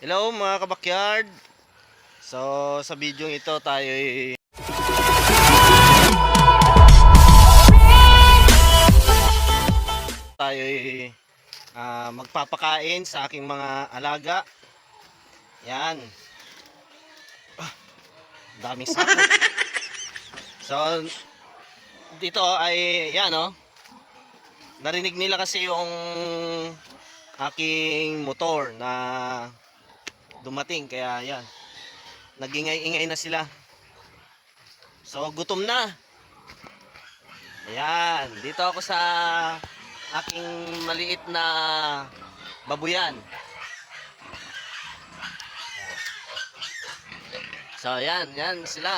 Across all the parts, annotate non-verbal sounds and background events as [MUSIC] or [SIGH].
Hello mga kabakyard. So sa video ito tayo tayo magpapakain sa aking mga alaga. Yan. Ah, daming [LAUGHS] so dito ay yan oh. Narinig nila kasi yung aking motor na dumating kaya yan. Nagingay-ingay na sila. So gutom na. Ayan dito ako sa aking maliit na babuyan. So ayan yan sila.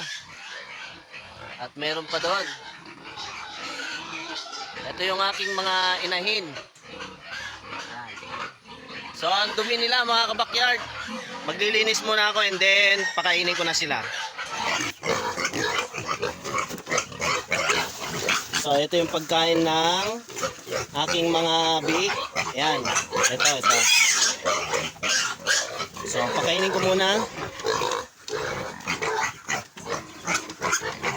At meron pa doon. Ito yung aking mga inahin. So, ang dumi nila mga kabakyard. Maglilinis muna ako and then pakainin ko na sila. So, ito yung pagkain ng aking mga biik. Yan. Ito, ito. So, pakainin ko muna.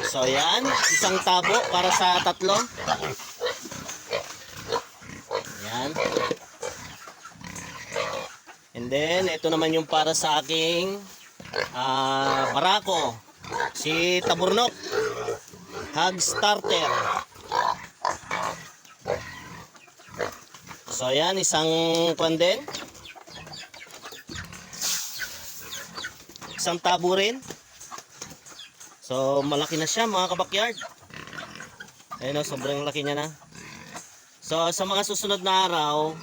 So, yan. Isang tabo para sa tatlo. Yan. And then, ito naman yung para sa aking ah barako. Si Taburnok. Hug starter. So, yan. Isang kwan din. Isang tabo rin. So, malaki na siya mga kabakyard. Ayun o, sobrang laki niya na. So, sa mga susunod na araw,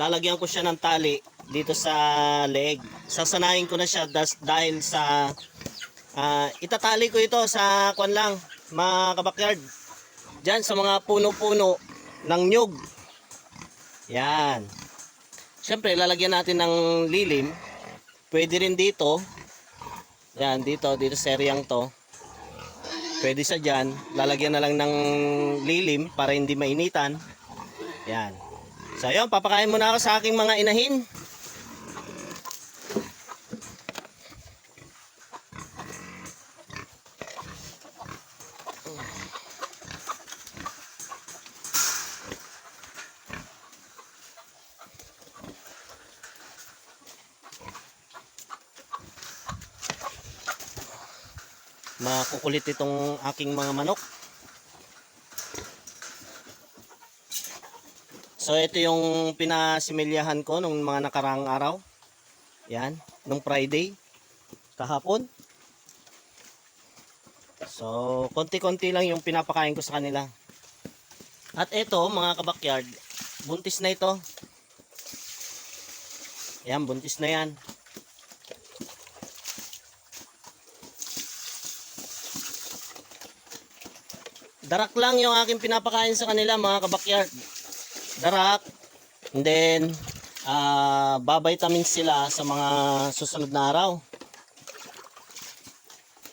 lalagyan ko siya ng tali dito sa leg. Sasanayin ko na siya dahil sa ah, itatali ko ito sa kwan lang, mga kabakyard. Diyan sa mga puno-puno ng nyug. Yan. Siyempre, lalagyan natin ng lilim. Pwede rin dito. Yan, dito, dito sa areang to. Pwede sa dyan. Lalagyan na lang ng lilim para hindi mainitan. Yan. So, yun, papakain muna ako sa aking mga inahin. Makukulit itong aking mga manok. So ito yung pinasimilyahan ko nung mga nakarang araw. Yan, nung Friday kahapon. So konti-konti lang yung pinapakain ko sa kanila. At ito mga kabakyard, buntis na ito. Yan, buntis na yan. Darak lang yung aking pinapakain sa kanila mga kabakyard darak and then uh, babaytamin sila sa mga susunod na araw.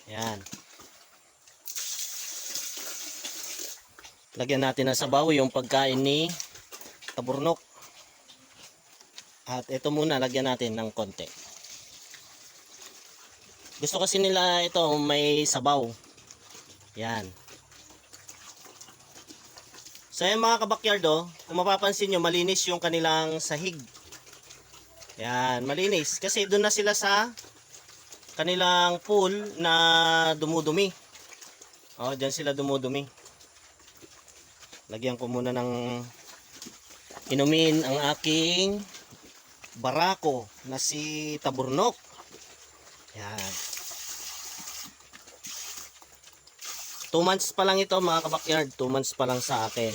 Yan lagyan natin ng sabaw yung pagkain ni taburnok at ito muna lagyan natin ng konti. Gusto kasi nila ito may sabaw. Yan So yan mga kabakyard oh, kung mapapansin nyo, malinis yung kanilang sahig. Yan, malinis. Kasi doon na sila sa kanilang pool na dumudumi. Oh, dyan sila dumudumi. Lagyan ko muna ng inumin ang aking barako na si Taburnok. Yan. 2 months pa lang ito mga kabakyard. 2 months pa lang sa akin.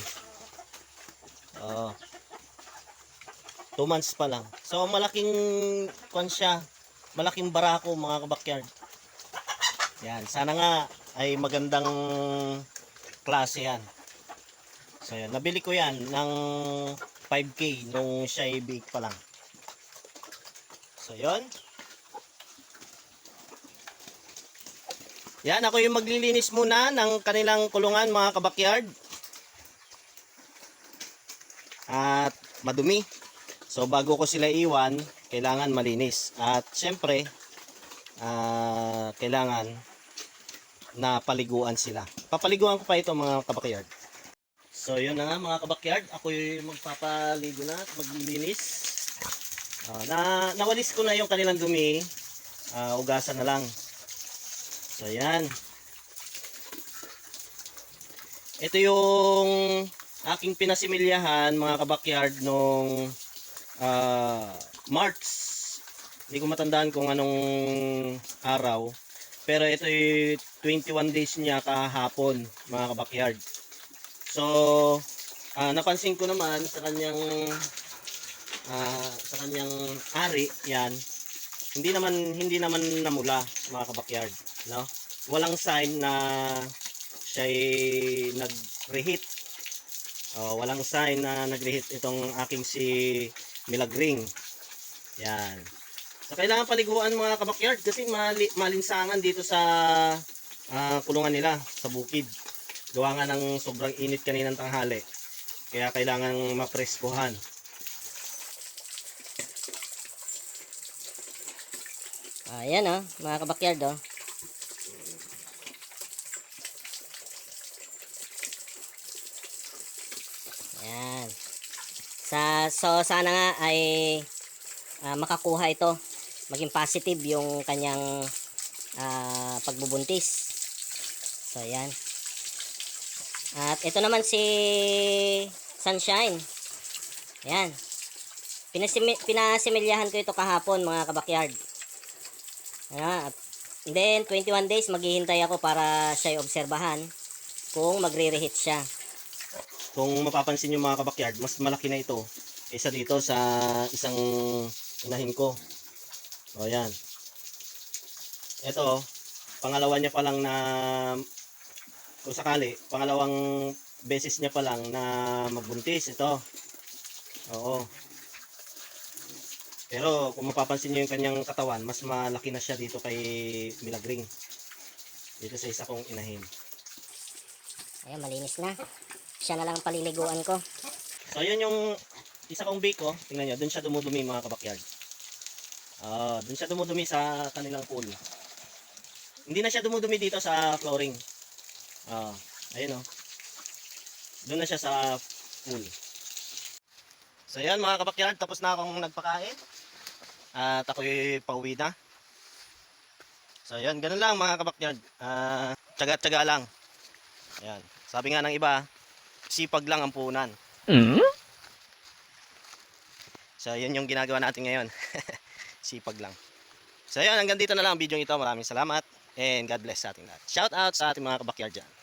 Oh. 2 months pa lang. So malaking kwan siya. Malaking barako mga kabakyard. Yan. Sana nga ay magandang klase yan. So yan. Nabili ko yan ng 5K nung siya ay big pa lang. So yun. Yan, ako yung maglilinis muna ng kanilang kulungan mga kabakyard. At madumi. So bago ko sila iwan, kailangan malinis. At syempre, ah, kailangan na paliguan sila. Papaliguan ko pa ito mga kabakyard. So yun na nga mga kabakyard, ako yung magpapaligo na at maglilinis. Ah, na nawalis ko na yung kanilang dumi. Ah, ugasan na lang. So yan. Ito yung aking pinasimilyahan mga kabakyard nung ah, March. Hindi ko matandaan kung anong araw. Pero ito yung 21 days niya kahapon mga kabakyard. So, ah, napansin ko naman sa kanyang ah, sa kanyang ari, yan. Hindi naman hindi naman namula mga kabakyard, no? Walang sign na siya nag-reheat. Oh, walang sign na nag-reheat itong aking si Milagring. Yan. So, kailangan paliguan mga kabakyard kasi mali, malinsangan dito sa ah, kulungan nila sa bukid. Gawa nga ng sobrang init kaninang tanghali. Kaya kailangan mapreskuhan. Ayan oh, mga kabakyard oh. Ayan. Sa, so sana nga ay ah, makakuha ito. Maging positive yung kanyang ah, pagbubuntis. So ayan. At ito naman si Sunshine. Ayan. Pinasimi, pinasimilyahan ko ito kahapon mga kabakyard. Ayan. At then, 21 days, maghihintay ako para siya obserbahan kung magre-reheat siya. Kung mapapansin nyo mga kabakyard, mas malaki na ito kaysa dito sa isang inahin ko. O yan. Ito, pangalawa niya pa lang na kung sakali, pangalawang beses niya pa lang na magbuntis ito. Oo. Pero kung mapapansin niyo yung kanyang katawan, mas malaki na siya dito kay Milagring. Dito sa isa kong inahin. Ayan, malinis na. Siya na lang ang paliliguan ko. So yun yung isa kong biko, tingnan nyo, dun siya dumudumi mga kabakyard. Ah, dun siya dumudumi sa kanilang pool. Hindi na siya dumudumi dito sa flooring. Ah, ayun oh. Doon na siya sa pool. So yan mga kabakyard, tapos na akong nagpakain. At ako'y pauwi na. So yan, ganun lang mga kabakyard. Ah, tsaga-tsaga lang. Ayan. Sabi nga ng iba, sipag lang ang punan. So, yun yung ginagawa natin ngayon. [LAUGHS] Sipag lang. So, yun. Hanggang dito na lang ang video ito. Maraming salamat. And God bless sa ating lahat. Shout out sa ating mga kabakyard dyan.